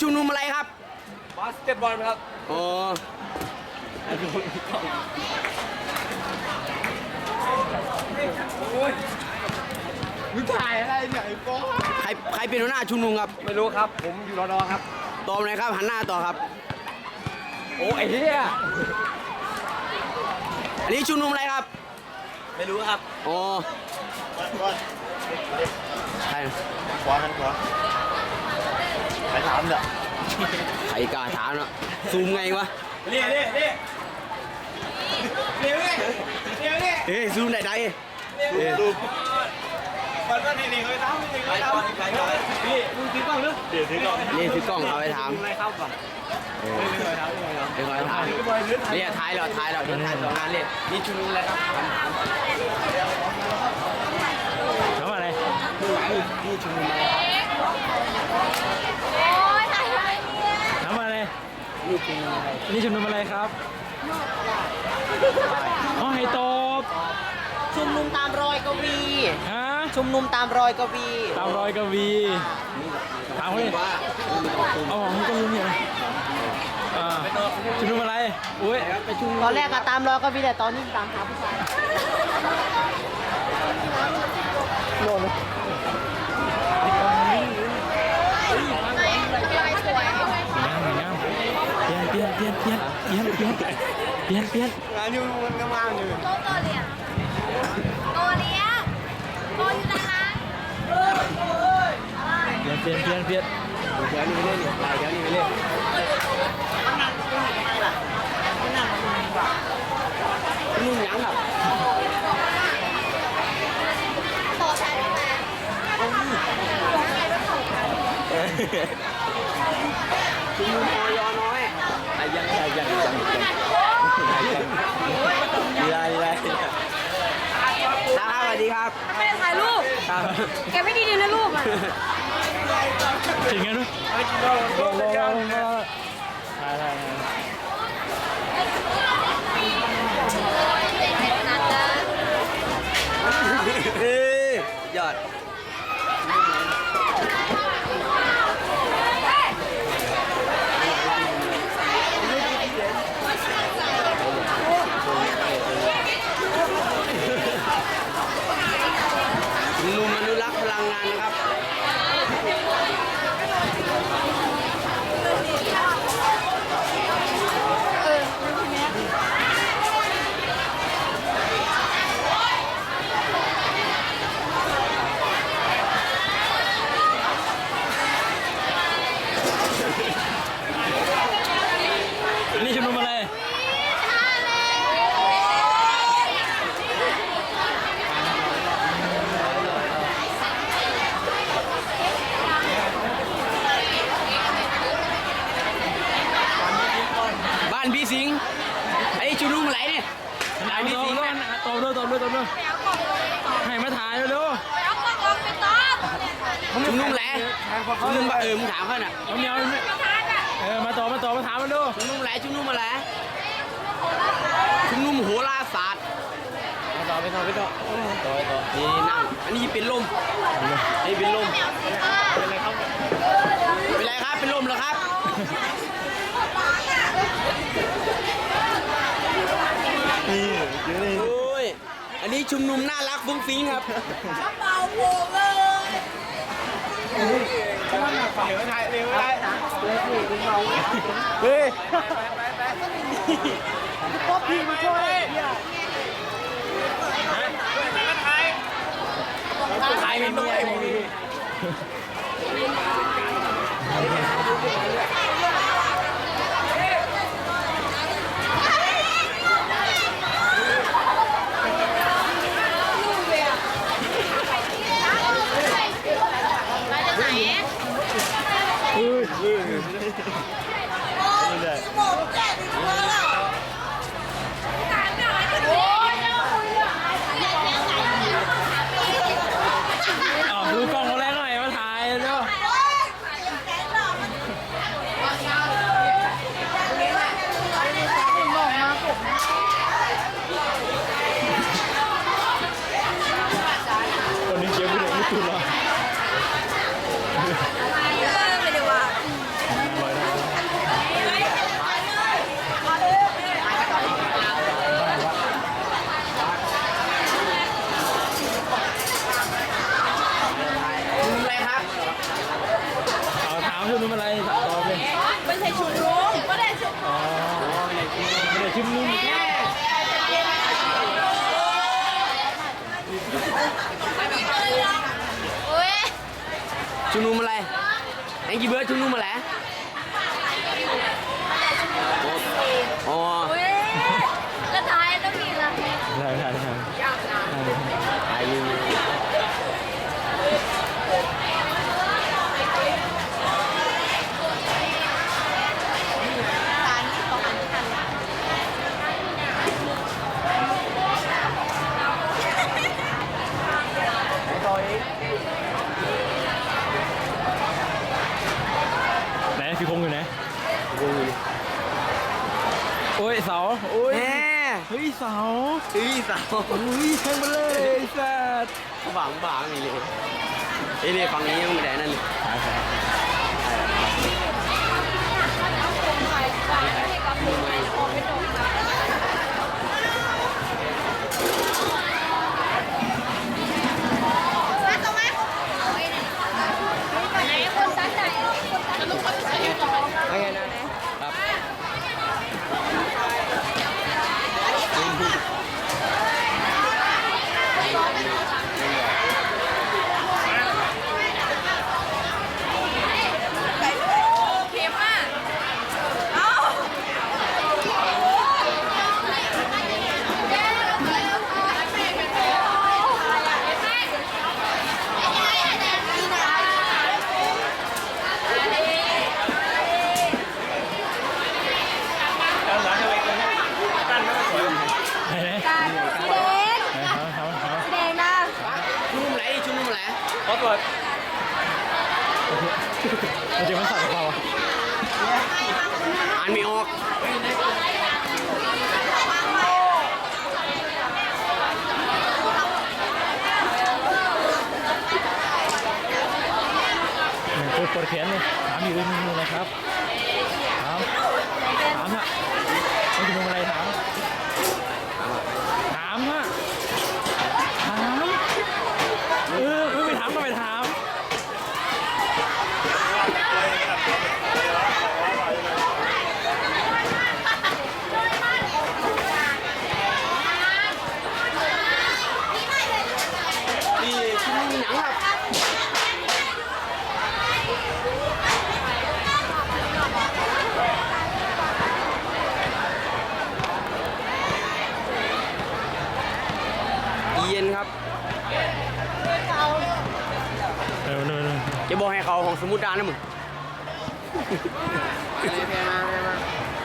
ชุมนุมอะไรครับบาสเกตบอลครับอ๋อมึงถ่ายอะไรเนี่ยไอ้โป๊ใครใครเป็นหัวหน้าชุมนุมครับไม่รู้ครับ ผมอยู่รอดอครับตอบหน่อยครับหันหน้าต่อครับ โอ้ไอ้เหี้ยอันนี้ชุมนุมอะไรครับ ไม่รู้ครับอ๋อ ใครขวาหันขวาไปถามเถอะใครกล้าถามเนาะซูมไงวะเรียเรียเรียเรียเรียเรียเรียเอ้ยซูมไหนได้ดูบอลก็ทีนี้เขาไปทำทีนี้เขาไปทำใครก่อนพี่มึงถือกล้องหรือเดี๋ยวถือก่อนนี่คือกล้องเอาไปถามอะไรเข้าก่อนเดี๋ยวคอยถามเนี่ยท้ายเราท้ายเราเดี๋ยวท้ายสองงานเล่นนี่ชุมนุมอะไรครับถามถาม ทำอะไร นี่ชุมนุมอะไรทำอะไรนี่ชุมนุมอะไรนี่ชุมนุมอะไรครับอ๋อให้ตบชุมนุมตามรอยกวีฮะชุมนุมตามรอยกวี ตามรอยกวีถามเขาดิว่าเอาของก็รู้เนี่ยอ่าชุมนุมอะไรอุ้ยตอนแรกอะตามรอยกวีแต่ตอนนี้ตามหาผู้ชาย โดนเปลี่ยนเปลี่ยนเปลี่ยนเปลี่ยนเปลี่ยนเปลี่ยนเปลี่ยนงานอยู่มันก็มาอยู่โตโตเลียโตเลียโตอยู่ไหนนะเปลี่ยนเปลี่ยนเปลี่ยนเปลี่ยนเดี๋ยวนี้ไปเล่นเดี๋ยวนี้ไปเล่นนี่ยังแบบ ชุมนุมออยน้อยอะไรยังยังยังยังยังดีไรดีไรนะครับสวัสดีครับไม่ได้ถ่ายรูปครับแกไม่ดีดีนะรูปอะถึงไงนู้นรอรอรอรอรอถ่ายถ่ายถ่ายนัดนะเอ้ยยอด ชุมนุมอนุรักษ์พลังงานนะครับ นี่ชุมนุมอะไร บ้านพี่สิงห์ไอ้ชุมนุมอะไรเนี่ยบ้านพี่ ตบ สิงห์ ด้วย นะ ตบด้วยตบด้วยตบด้วยให้มาถ่ายเร็ว เอากล้องลงไปต้อม ชุมนุมแหละชุมนุมบะเออมึง ถามเขาน่ะเอาเมียวทานอะเออมาต่อมาต่อมาถามมันดูชุมนุมแหละชุมนุมอะไรชุมนุมโหราศาสตร์มาต่อไปต่อไปต่อต่อต่อนี่นั่งอันนี้เป็นลมอันนี้เป็นลมเป็นไรครับเป็นไรครับเป็นลมเหรอครับโอ้ยอันนี้ชุมนุมน่ารักฟุ้งฟิ้งครับเบาโผล่เลย ดี๋ยวไม่ได้เดี๋ยวไม่ได้เฮ้ยป๊อปพีมาช่วยไทใครเป็นตัวเอง กี่เบิร์ดทุกนู่นมาแล้วอ๋อ โอ้ยแล้วท้ายต้องมีละ ใช่ใช่ใช่ ไอ้นี่ ไหน พี่คงอยู่ไหนโอ้ยเสาโอ้ยแม่เฮ้ยเสาเฮ้ยสาวเฮ้ยแทงมาเลยไอ้สัตว์บางบางนี่เลยเอ้ยนี่ฝั่งนี้ยังไม่ได้นั่นเลยมาต่อมาไหนคนตั้งใจจะลุกเขาจะใส่ยังไง ไม่ไงนะครับ เข็มอะเอ้า ไหนไหน การสีแดง เขาเขาเขา สีแดงนะ ชุมนุมอะไรชุมนุมอะไร มันจะมันสั่นเราอ่านไม่ออกปวดปวดแขนเลยถามอยู่ด้วยมือนะครับถามถามฮะมันจะมึงอะไรถามถามฮะถามเออไม่ไปถามก็ไปถาม นี่ชุมนุมหนังครับเย็นครับ เออเออเออ จะบอกให้เขาของส มุดดานะมึง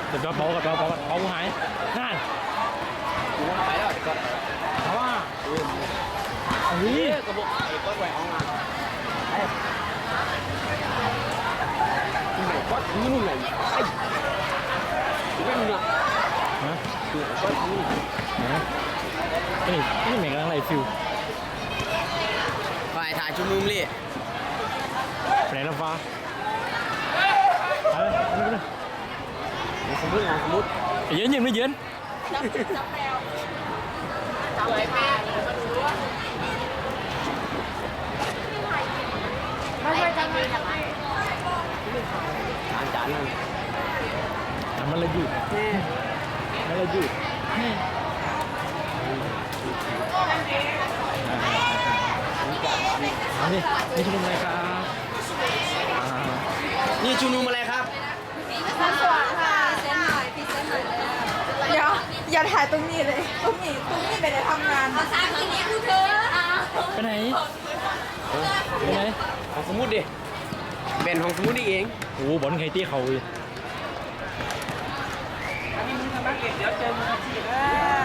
เดี๋ยวเปากับกระเปากระเปาหายนั่นไปแล้วก็ถามว่าเฮ้ยกระบอกไอ้ก้อนไหวเอางาไอ้ก้อนนี้นู่นไหนไอ้ไม่มึงอะฮะก้อนนี้ฮะนี่นี่เหมือนกันอะไรฟิวฝ่ายถ่ายชุมนุมเลย แปลน้ำฟ้าเอาเลยเอาเลยส นี่ชุมนุมอะไรครับอย่าอย่าถ่ายตรงนี้เลยตรงนี้ตรงนี้ไปได้ทำงานภาษาทีนี้กูเธออะไปไหนไปไหนของสมมติดิเป็นของสมมติเองโอ้โหบอลไข่ตี้เขาอีกเหยียดยิงอะเ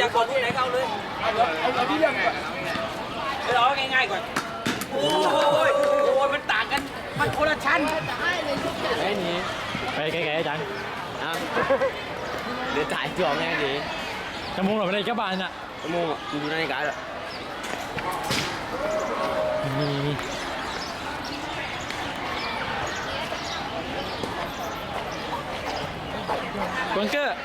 จะขอที่ไหนเอาเลยเอาที่เรื่องก่อนายก่อน โอ้ยโอ้ยมันต่างกัน มันคนละชั้นไอ้นี่ไปไกลๆจังอะเดี๋ยวถ่ายตัวแม่ดิจมูกเราไม่ได้แค่บานน่ะชั่วโมงอะกูดูนาฬิกาแล้วมีมีกวนเกอร์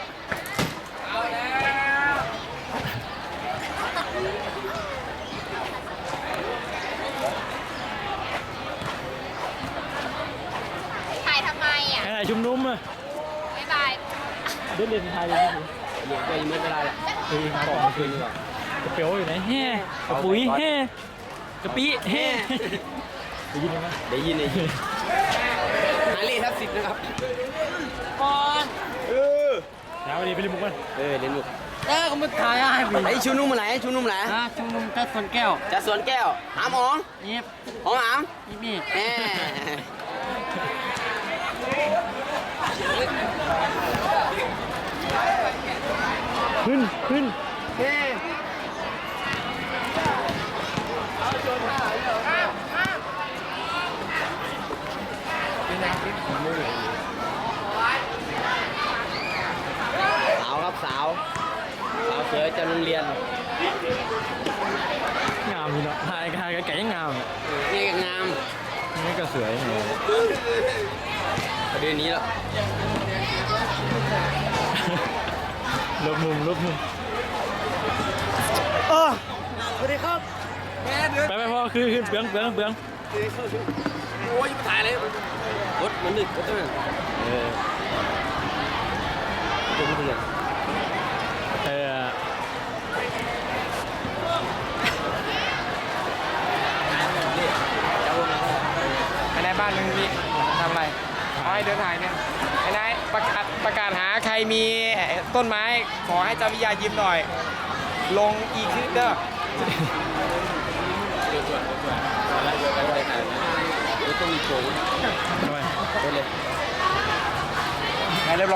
ถ่ายทำไมอะ ขณะชุ มนุมอะบ๊ายบายเดินเล่นไทยเลยเหยียบไปยังไม่เป็นไรละคือมาขก่ออนคืนดีกว่ากระเปียวอยู่ไหนแฮ่กระปุยแฮ่กระปีแฮ่ได้ยินไหมได้ยินได้ยินนาลีทับสิบนะครับเออแล้ววันนี้ไปเล่นมุกกันเออเล่นมุกเออก็มาถ่ายให้พี่ไอ้ชูนุ่มมาไหนชูนุ่มมาไหนนะชุมนุมกัดสวนแก้วจะสวนแก้วหามหองนี่หองหามนี่มีแหม ขึ้น ขึ้น สาวครับสาว สาวสวยจากโรงเรียน งามอยู่เนาะถ่ายถ่ายกับไก่ยังงามอะ นี่ก็งาม นี่ก็สวยเนี่ย ประเด็นนี้แล้วลบมุมลบมุมสวัสดีครับไปไปพ่อคือขึ้นเบื้องเบื้องเบื้องโอ้ยมาถ่ายเลยรถมันดึกรถตัวนั้นเออตัวมันดึกเออไอ้นายบ้านมึงมีทำอะไรเอาให้เดินถ่ายเนี่ยไอ้นายประกาศประกาศหาใครมีต้นไม้ขอให้เจ้าวิยายิ้มหน่อย ลงอีกคลิปเด้อรถต้องมีโชว์ทำไมรถเลยไปเรียบร้อย